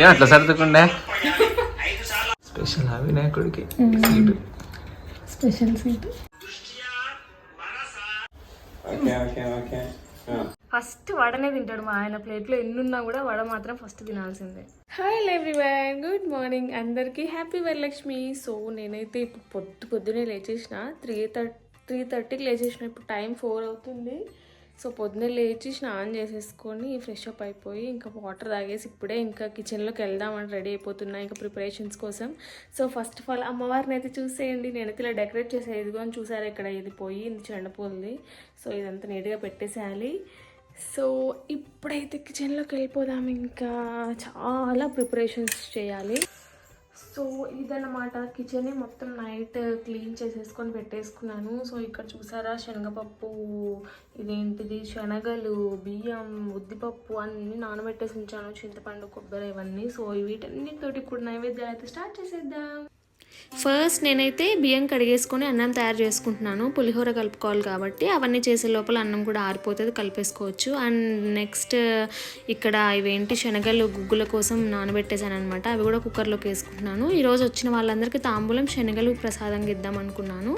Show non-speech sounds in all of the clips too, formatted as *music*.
ఏ అట్లా సర్దుకుండే? స్పెషల్ వినాయకుడికి సీటు స్పెషల్ ఓకే ఫస్ట్ వడనే తింటాడు మా ఆయన ప్లేట్లో ఎన్నున్నా కూడా వడ మాత్రం ఫస్ట్ తినాల్సిందే. హాయ్ ఎవ్రీవన్ గుడ్ మార్నింగ్ అందరికీ హ్యాపీ వరలక్ష్మి. సో నేనైతే ఇప్పుడు పొద్దు పొద్దునే లేచేసిన. త్రీ థర్టీ త్రీ థర్టీకి లేచేసిన. ఇప్పుడు టైం ఫోర్ అవుతుంది. సో పొద్దున్నే లేచి స్నానం చేసేసుకొని ఫ్రెష్ అప్ అయిపోయి ఇంకా వాటర్ తాగేసి ఇప్పుడే ఇంకా కిచెన్లోకి వెళ్దామని రెడీ అయిపోతున్నా ఇంకా ప్రిపరేషన్స్ కోసం. సో ఫస్ట్ ఆఫ్ ఆల్ అమ్మవారిని అయితే చూసేయండి. నేనైతే ఇలా డెకరేట్ చేసే ఇదిగో అని ఇక్కడ ఇది పోయి ఇది చెండపోతుంది సో ఇదంతా నీట్గా పెట్టేసేయాలి. సో ఇప్పుడైతే కిచెన్లోకి వెళ్ళిపోదాం. ఇంకా చాలా ప్రిపరేషన్స్ చేయాలి. సో ఇదన్నమాట. కిచెన్ మొత్తం నైట్ క్లీన్ చేసేసుకొని పెట్టేసుకున్నాను. సో ఇక్కడ చూసారా శనగపప్పు ఇదేంటిది శనగలు బియ్యం ఉద్దిపప్పు అన్నీ నానబెట్టేసి ఉంచాను. చింతపండు కొబ్బరి ఇవన్నీ. సో వీటన్నిటితోటి ఇప్పుడు నైవేద్యాలు అయితే స్టార్ట్ చేసేద్దాం. ఫస్ట్ నేనైతే బియ్యం కడిగేసుకొని అన్నం తయారు చేసుకుంటున్నాను. పులిహోర కలుపుకోవాలి కాబట్టి అవన్నీ చేసే లోపల అన్నం కూడా ఆరిపోతుంది కలిపేసుకోవచ్చు. అండ్ నెక్స్ట్ ఇక్కడ ఇవేంటి శనగలు గుగ్గుల కోసం నానబెట్టేశాను అనమాట అవి కూడా కుక్కర్లోకి వేసుకుంటున్నాను. ఈరోజు వచ్చిన వాళ్ళందరికీ తాంబూలం శనగలు ప్రసాదంగా ఇద్దాం అనుకున్నాను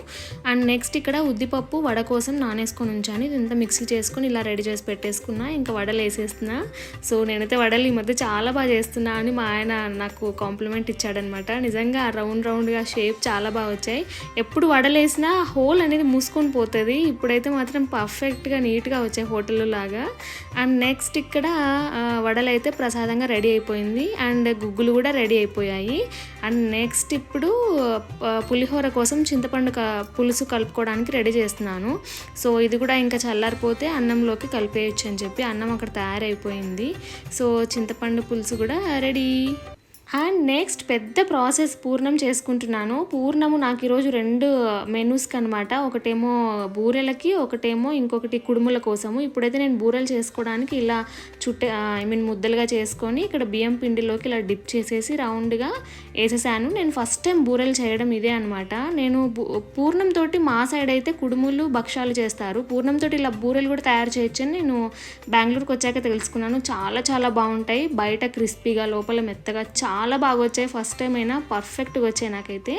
అండ్ నెక్స్ట్ ఇక్కడ ఉద్దిపప్పు వడ కోసం నానేసుకొని ఉంచాను. ఇదంతా మిక్సీ చేసుకొని ఇలా రెడీ చేసి పెట్టేసుకున్నా. ఇంకా వడలు వేసేస్తున్నా. సో నేనైతే వడలు ఈ మధ్య చాలా బాగా చేస్తున్నా అని మా ఆయన నాకు కాంప్లిమెంట్ ఇచ్చాడనమాట నిజంగా రౌండ్ రౌండ్గా షేప్ చాలా బాగా వచ్చాయి. ఎప్పుడు వడలేసినా హోల్ అనేది మూసుకొని పోతుంది. ఇప్పుడైతే మాత్రం పర్ఫెక్ట్గా నీట్గా వచ్చాయి హోటల్ లాగా. అండ్ నెక్స్ట్ ఇక్కడ వడలైతే ప్రసాదంగా రెడీ అయిపోయింది. అండ్ గుగ్గులు కూడా రెడీ అయిపోయాయి. అండ్ నెక్స్ట్ ఇప్పుడు పులిహోర కోసం చింతపండు పులుసు కలుపుకోవడానికి రెడీ చేస్తున్నాను. సో ఇది కూడా ఇంకా చల్లారిపోతే అన్నంలోకి కలిపేయచ్చు అని చెప్పి అన్నం అక్కడ తయారైపోయింది. సో చింతపండు పులుసు కూడా రెడీ అండ్ నెక్స్ట్ పెద్ద ప్రాసెస్ పూర్ణం చేసుకుంటున్నాను. పూర్ణము నాకు ఈరోజు రెండు మెనూస్కి అనమాట ఒకటేమో బూరెలకి ఒకటేమో ఇంకొకటి కుడుముల కోసము. ఇప్పుడైతే నేను బూరెలు చేసుకోవడానికి ఇలా చుట్ట ఐ మీన్ ముద్దలుగా చేసుకొని ఇక్కడ బియ్యం పిండిలోకి ఇలా డిప్ చేసేసి రౌండ్గా వేసేసాను. నేను ఫస్ట్ టైం బూరెలు చేయడం ఇదే అనమాట నేను బు- పూర్ణంతో మా సైడ్ అయితే కుడుములు భక్షాలు చేస్తారు. పూర్ణంతో ఇలా బూరెలు కూడా తయారు చేయొచ్చని నేను బెంగళూరుకి వచ్చాక తెలుసుకున్నాను. చాలా చాలా బాగుంటాయి. బయట క్రిస్పీగా లోపల మెత్తగా చాలా బాగా వచ్చాయి. ఫస్ట్ టైం అయినా పర్ఫెక్ట్గా వచ్చాయి నాకైతే.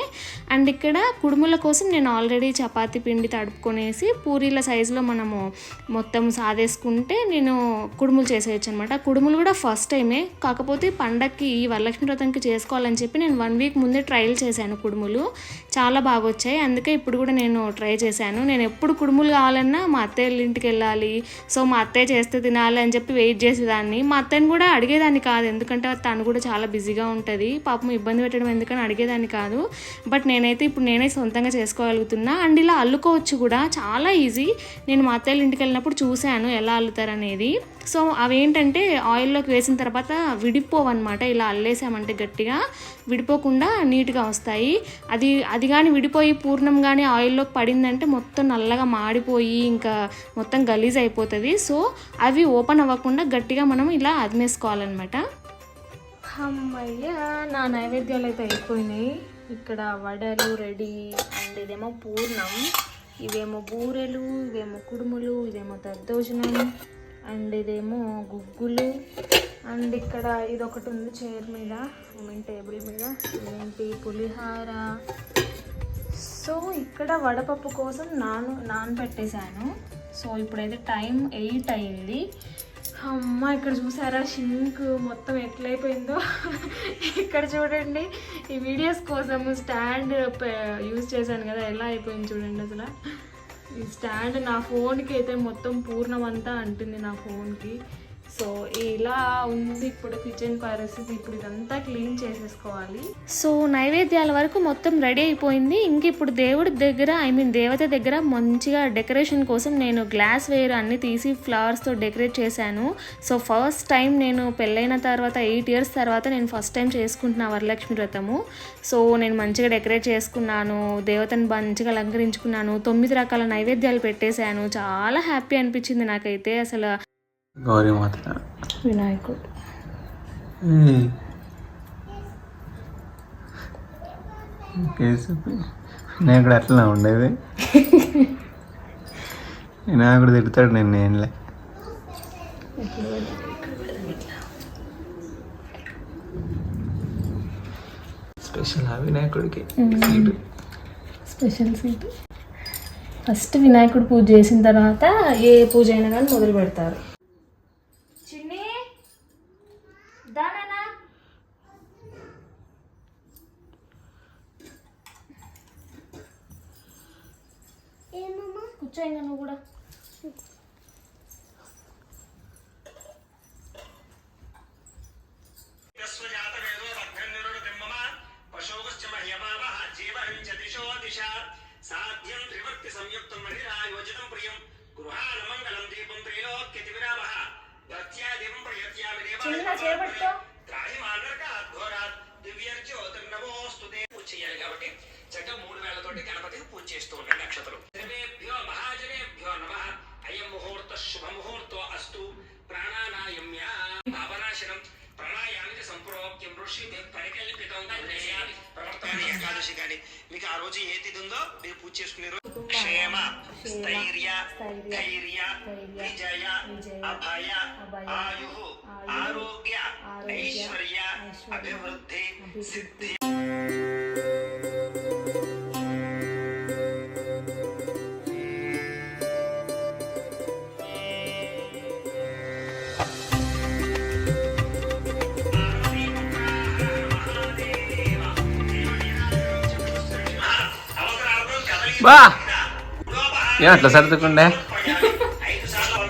అండ్ ఇక్కడ కుడుముల కోసం నేను ఆల్రెడీ చపాతి పిండి తడుపుకొనేసి పూరీల సైజులో మనము మొత్తం సాదేసుకుంటే నేను కుడుములు చేసేయచ్చు అనమాట కుడుములు కూడా ఫస్ట్ టైమే. కాకపోతే పండక్కి ఈ వరలక్ష్మి వ్రతంకి చేసుకోవాలని చెప్పి నేను వన్ వీక్ ముందే ట్రయల్ చేశాను కుడుములు. చాలా బాగా వచ్చాయి. అందుకే ఇప్పుడు కూడా నేను ట్రై చేశాను. నేను ఎప్పుడు కుడుములు కావాలన్నా మా అత్తయ్య ఇంటికి వెళ్ళాలి. సో మా అత్తయ్య చేస్తే తినాలి అని చెప్పి వెయిట్ చేసేదాన్ని. మా అత్తయ్యని కూడా అడిగేదాన్ని కాదు. ఎందుకంటే తను కూడా చాలా బిజీగా ఉంటుంది. పాపం ఇబ్బంది పెట్టడం ఎందుకని అడిగేదాన్ని కాదు. బట్ నేనైతే ఇప్పుడు నేనే సొంతంగా చేసుకోగలుగుతున్నా. అండ్ ఇలా అల్లుకోవచ్చు కూడా. చాలా ఈజీ. నేను మా అత్తయ్య ఇంటికి వెళ్ళినప్పుడు చూశాను ఎలా అల్లుతారు అనేది. సో అవేంటంటే ఆయిల్లోకి వేసిన తర్వాత విడిపోవన్నమాట. ఇలా అల్లేసామంటే గట్టిగా. విడిపోకుండా నీట్గా వస్తాయి. అది అది కానీ విడిపోయి పూర్ణం కానీ ఆయిల్లోకి పడిందంటే మొత్తం నల్లగా మాడిపోయి ఇంకా మొత్తం గలీజ్ అయిపోతుంది. సో అవి ఓపెన్ అవ్వకుండా గట్టిగా మనం ఇలా అదిమేసుకోవాలన్నమాట. అమ్మయ్యా నా నైవేద్యాలు అయితే అయిపోయినాయి. ఇక్కడ వడలు రెడీ అండ్ ఇదేమో పూర్ణం. ఇవేమో బూరెలు ఇవేమో కుడుములు ఇదేమో దద్దోజనం అండ్ ఇదేమో గుగ్గులు. అండ్ ఇక్కడ ఇదొకటి ఉంది చైర్ మీద. ఐ టేబుల్ మీద ఏంటి పులిహార? సో ఇక్కడ వడపప్పు కోసం నాను నానబెట్టేశాను. సో ఇప్పుడైతే టైం ఎయిట్ అయింది. అమ్మ ఇక్కడ చూసారా? షింక్ మొత్తం ఎట్లయిపోయిందో. ఇక్కడ చూడండి ఈ వీడియోస్ కోసం స్టాండ్ యూజ్ చేశాను కదా ఎలా అయిపోయింది చూడండి అసలు. ఈ స్టాండ్ నా ఫోన్కి అయితే మొత్తం పూర్ణమంతా అంటుంది నా ఫోన్కి. సో ఇలా ఉంది ఇప్పుడు కిచెన్ పరిస్థితి. ఇప్పుడు ఇదంతా క్లీన్ చేసేసుకోవాలి. సో నైవేద్యాల వరకు మొత్తం రెడీ అయిపోయింది. ఇంక ఇప్పుడు దేవుడి దగ్గర ఐ మీన్ దేవత దగ్గర మంచిగా డెకరేషన్ కోసం నేను గ్లాస్ వేర్ అన్ని తీసి ఫ్లవర్స్తో డెకరేట్ చేశాను. సో ఫస్ట్ టైం నేను పెళ్ళైన తర్వాత ఎయిట్ ఇయర్స్ తర్వాత నేను ఫస్ట్ టైం చేసుకుంటున్నా వరలక్ష్మి వ్రతము. సో నేను మంచిగా డెకరేట్ చేసుకున్నాను దేవతను మంచిగా అలంకరించుకున్నాను తొమ్మిది రకాల నైవేద్యాలు పెట్టేశాను. చాలా హ్యాపీ అనిపించింది నాకైతే. అసలు గౌరీమాత వినాయకుడు. వినాయకుడు అట్లా ఉండేది. వినాయకుడు తిడతాడు నేను ఏంలే స్పెషల్ ఆ వినాయకుడికి? సీటు. స్పెషల్ స్వీట్ ఫస్ట్ వినాయకుడు పూజ చేసిన తర్వాత ఏ పూజ అయినా కానీ మొదలు పెడతారు. కూర్చో ఇంకా నువ్వు కూడా. సాధ్యం త్రివర్తి సంయుక్తం మహిరాయోజితం ప్రియం. గృహానమంగళం దీపం త్రైలోక్యతి విరామః. ప్రత్యాదివం ప్రయత్యామి చేపట్టుకో త్రాహి మానరక అఘోరాత్ దివ్యర్జ్యోతిర్నమోస్తుతే పూజ చేయాలి కాబట్టి చక్కగా మూడు వేలతోటి గణపతికి పూజ చేస్తూ ఉండండి నక్షత్రం. ముహూర్త శుభ ముహూర్తో అస్తు ప్రాణానాయమ్య భావనాశనం ప్రణాయానికి సంప్రోక్యం ఋషి పరికల్పితం ప్రవర్తన ఏకాదశి కానీ మీకు ఆ రోజు ఏ తిథి ఉందో మీరు పూజ చేసుకునే రోజు క్షేమ స్థైర్య ధైర్య విజయ అభయ ఆయు ఆరోగ్య ఐశ్వర్య అభివృద్ధి సిద్ధి. బా. ఏం అట్లా సర్దుకుండే? ఐదు సార్లు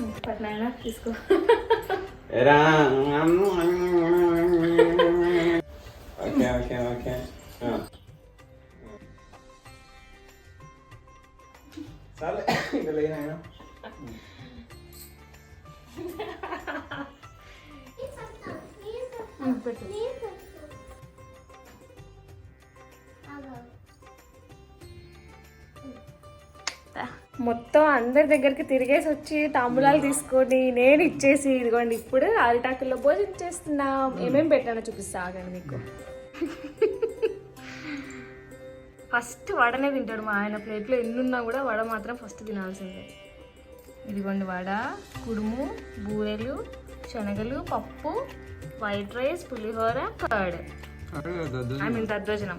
पटनाएगा इसको। राम ओके ओके ओके साले इधर लग रहा है ना ऊपर से మొత్తం అందరి దగ్గరికి తిరిగేసి వచ్చి తాంబూలాలు తీసుకొని నేను ఇచ్చేసి ఇదిగోండి ఇప్పుడు అరిటాకుల్లో భోజనం చేస్తున్నాం. ఏమేమి పెట్టానో చూపిస్తా ఆగండి మీకు. *laughs* ఫస్ట్ వడనే తింటాడు మా ఆయన ప్లేట్లో ఎన్నున్నా కూడా వడ మాత్రం ఫస్ట్ తినాల్సిందే. ఇదిగోండి వడ కుడుము బూరెలు శనగలు పప్పు వైట్ రైస్ పులిహోర కర్డ్. ఐ మీన్ దద్దోజనం.